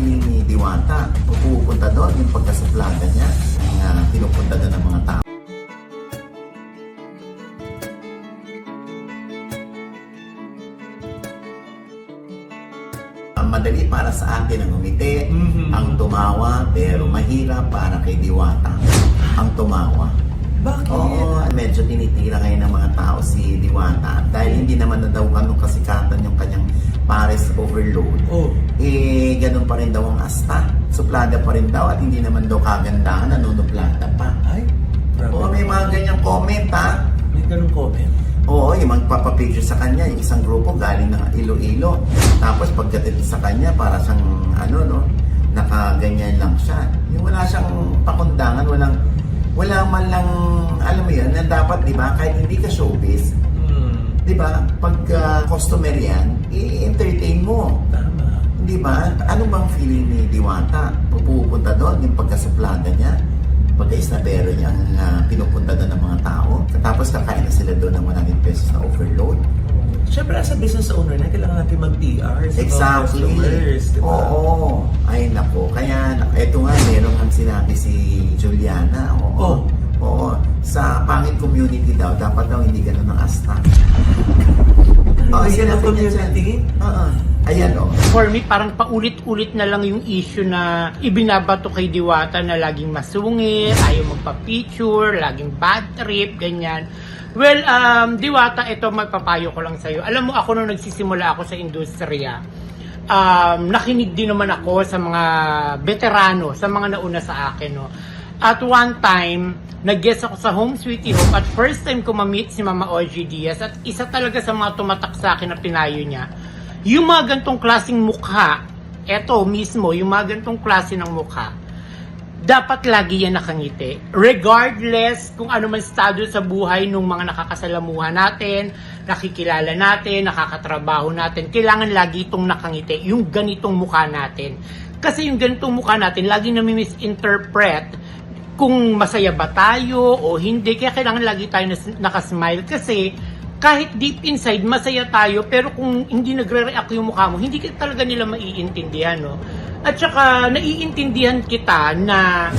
ni Diwata. Pupunta doon yung pagkasuplada niya. Na pinupunta doon ng mga tao. Ang madali para sa atin ang umiti, Mhm. ang tumawa, pero mahirap para kay Diwata ang tumawa. Bakit? Oo, medyo tinitira ngayon ng mga tao si Diwata dahil hindi naman na daw ganun kasikatan yung kanyang Paris overload. Oh. Eh, ganun pa rin daw ang asta. Suplada pa rin daw at hindi naman daw kagandahan, nanunuplada pa. Ay. Oo, may mga ganyang comment ha. May ganun comment. Oo, yung magpapapicture sa kanya, yung isang grupo galing ng Iloilo. Tapos pagdating sa kanya, para siyang, ano, no, nakaganyan lang siya. Yung wala siyang pakundangan, walang, wala man lang, alam mo yun, na dapat, di ba, kahit hindi ka showbiz. Di ba, pag uh, customer yan, i-entertain mo. Tama. Di ba? Ano bang feeling ni Diwata? Pupunta doon, yung pagkasuplada niya, pagka-isnabero niya ang uh, pinupunta doon ng mga tao. Tapos kakain na sila doon ng 100 pesos na overload. Siyempre, as a business owner na, kailangan natin mag-PR sa mga Exactly. customers, di ba? Oo. Ay nako. Kaya eto nga, meron ang sinabi si Juliana. Oo. Oh. Oo. Sa pangit community daw, dapat daw hindi ganun ang asta. Oh, Oo, niya dyan. community? Oo. Ayan oh. o. For me, parang paulit-ulit na lang yung issue na ibinabato kay Diwata na laging masungit, ayaw magpa-picture, laging bad trip, ganyan. Well, um, Diwata, ito magpapayo ko lang sa'yo. Alam mo, ako nung nagsisimula ako sa industriya, um, nakinig din naman ako sa mga veterano, sa mga nauna sa akin. No? At one time, nag-guest ako sa Home Sweetie Home at first time ko ma-meet si Mama Oji Diaz at isa talaga sa mga tumatak sa akin na pinayo niya, yung mga gantong klaseng mukha, eto mismo, yung mga gantong klase ng mukha, dapat lagi yan nakangiti. Regardless kung ano man estado sa buhay ng mga nakakasalamuha natin, nakikilala natin, nakakatrabaho natin, kailangan lagi itong nakangiti, yung ganitong mukha natin. Kasi yung ganitong mukha natin, lagi nami-misinterpret kung masaya ba tayo o hindi. Kaya kailangan lagi tayo nakasmile kasi kahit deep inside, masaya tayo, pero kung hindi nagre-react yung mukha mo, hindi talaga nila maiintindihan, no? At saka, naiintindihan kita na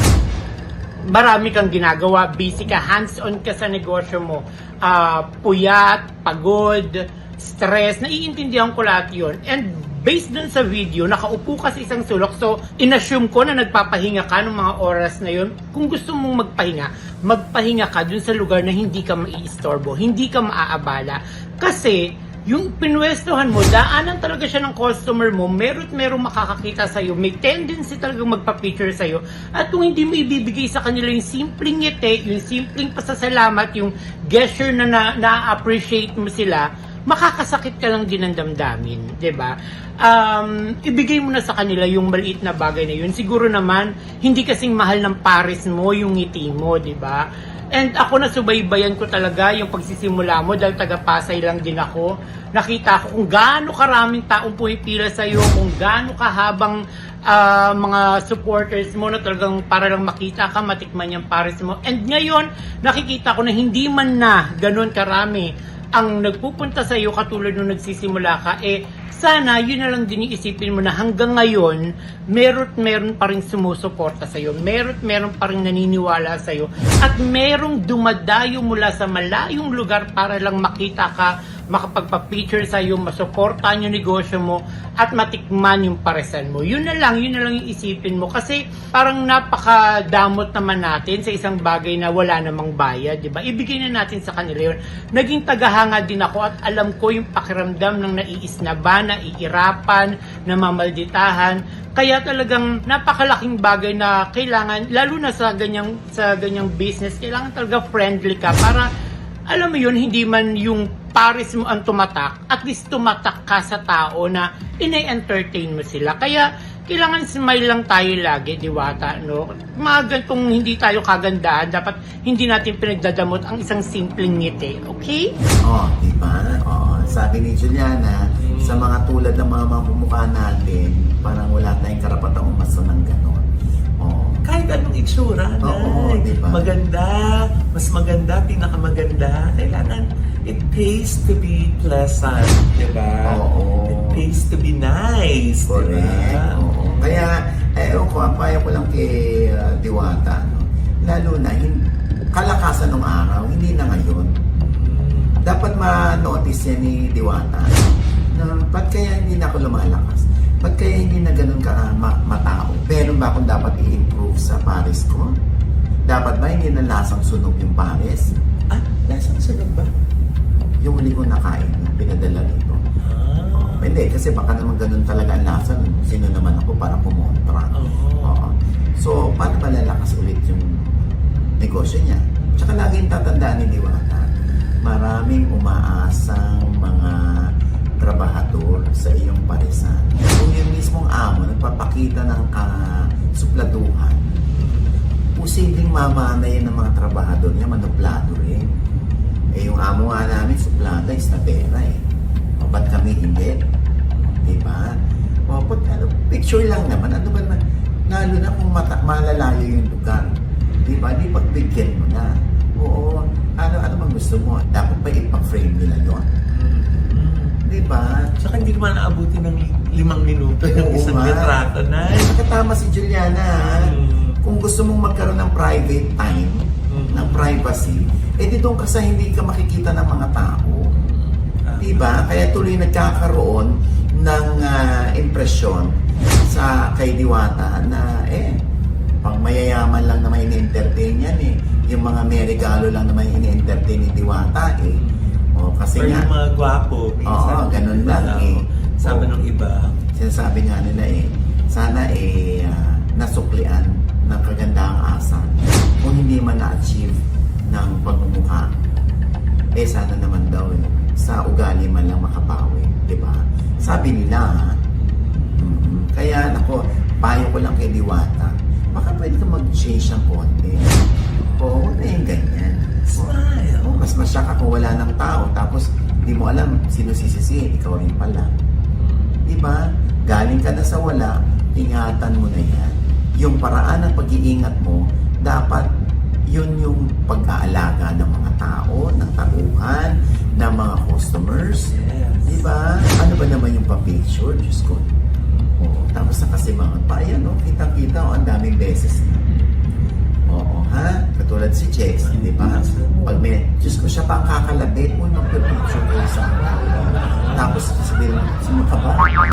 marami kang ginagawa, busy ka, hands-on ka sa negosyo mo, Ah, puyat, pagod, stress, naiintindihan ko lahat yun. And based dun sa video, nakaupo ka sa isang sulok, so inassume ko na nagpapahinga ka ng mga oras na yun. Kung gusto mong magpahinga, magpahinga ka dun sa lugar na hindi ka maiistorbo, hindi ka maaabala. Kasi, yung pinwestohan mo, daanan talaga siya ng customer mo, meron merong makakakita sa'yo, may tendency talagang magpa-picture sa'yo, at kung hindi mo ibibigay sa kanila yung simpleng ngiti, yung simpleng pasasalamat, yung gesture na- na-appreciate mo sila, makakasakit ka lang din ng damdamin, 'di ba? Um, ibigay mo na sa kanila yung maliit na bagay na yun. Siguro naman, hindi kasing mahal ng pares mo yung ngiti mo, 'di ba? And ako na subaybayan ko talaga yung pagsisimula mo dahil taga-Pasay lang din ako. Nakita ko kung gaano karaming taong pumipila sa iyo, kung gaano kahabang ah, mga supporters mo na talagang para lang makita ka, matikman yung pares mo. And ngayon, nakikita ko na hindi man na ganun karami ang nagpupunta sa iyo katulad nung nagsisimula ka, eh sana yun na lang din yung isipin mo na hanggang ngayon, meron meron pa rin sumusuporta sa iyo, meron meron pa rin naniniwala sa iyo, at merong dumadayo mula sa malayong lugar para lang makita ka, makapagpa-picture sa iyo, masuportahan yung negosyo mo, at matikman yung paresan mo. Yun na lang, yun na lang yung isipin mo. Kasi parang napakadamot naman natin sa isang bagay na wala namang bayad, di ba? Ibigay na natin sa kanila yun. Naging tagahanga din ako at alam ko yung pakiramdam ng naiisnaba, naiirapan, namamalditahan. Kaya talagang napakalaking bagay na kailangan, lalo na sa ganyang, sa ganyang business, kailangan talaga friendly ka para alam mo yun, hindi man yung pares mo ang tumatak, at least tumatak ka sa tao na ina-entertain mo sila. Kaya, kailangan smile lang tayo lagi, diwata, no? Mga gantong hindi tayo kagandahan, dapat hindi natin pinagdadamot ang isang simpleng ngiti, okay? Oh, di ba? Oh, sabi ni Juliana, sa mga tulad ng mga mamumukha natin, parang wala tayong karapatang umaso ng gano'n. Oh. Kahit anong itsura, Oo, Nay. diba? maganda, mas maganda, pinakamaganda. Kailangan, it pays to be pleasant, di ba? Oo. It pays to be nice, di Correct. ba? Oo. Kaya, eh, ewan ko, payo ko lang kay ah, Diwata, no? lalo na, hin- kalakasan ng araw, hindi na ngayon. Dapat ma-notice yan ni Diwata na ba't kaya hindi na ako lumalakas? Ba't kaya hindi na ganun ka ma- matao? Meron ba akong dapat i-improve sa Paris ko? Dapat ba hindi na lasang sunog yung Paris? Ah, lasang sunod ba? Yung huli ko nakain, yung pinadala nito. Ah. Hindi, kasi baka naman ganun talaga ang lasa. Sino naman ako para kumontra? Oo. Oo. So, paano ba lalakas ulit yung negosyo niya? Tsaka laging tatandaan ni Diwata, maraming umaasang mga trabahador sa iyong parisan. Kung yung mismong amo nagpapakita ng kasupladuhan, posibleng mamana yan ng mga trabahador niya, manuplado rin. Eh, yung amo nga namin, suplada is na pera eh. O, ba't kami hindi? Di ba? O, but, ano, picture lang naman. Ano ba naman? Lalo na kung mata, malalayo yung lugar. Di ba? Di pagbigyan mo na. Oo. Ano, ano bang gusto mo? Dapat ba ipag-frame nila yun? Di ba? Saka hindi naman naabuti ng limang minuto yung Oo isang nga. litrato na. Ay, nakatama si Juliana. ha? Mm. Kung gusto mong magkaroon ng private time, Mm. ng privacy, eh di doon ka sa hindi ka makikita ng mga tao. Ah. Diba? Kaya tuloy nagkakaroon ng ah, impresyon sa kay Diwata na eh, pang mayayaman lang naman ini-entertain yan eh. Yung mga may regalo lang naman ini-entertain ni Diwata eh. O, kasi Or nga, yung mga gwapo. Oo, ganun lang eh. Sabi Oo. ng iba. sinasabi nga nila eh, sana eh ah, nasuklian ng kagandahang asa kung hindi man na-achieve ng pagmumukha eh sana naman daw eh, sa ugali man lang makabawi, di ba? Sabi nila, ha? Mhm. kaya nako, payo ko lang kay Diwata, baka pwede ka mag-change ng konti. Oo, huwag na yung ganyan. Smile. Mas masyak ako wala ng tao, tapos di mo alam sino sisisihin, ikaw rin pala. Di ba? Galing ka na sa wala, ingatan mo na yan. Yung paraan ng pag-iingat mo, dapat yun yung pag-aalaga ng mga tao, ng tauhan, ng mga customers. Yes. Di ba? Ano ba naman yung pa-picture? Diyos ko. Oo. Tapos nakasimangan pa. Ayan, no? Kitang-kita, oh, ang daming beses na. Oo, ha? Katulad si Chex, di ba? Pag may, Diyos ko siya pa ang kakalabit mo ng ko sa Tapos sabihin, sino ka ba?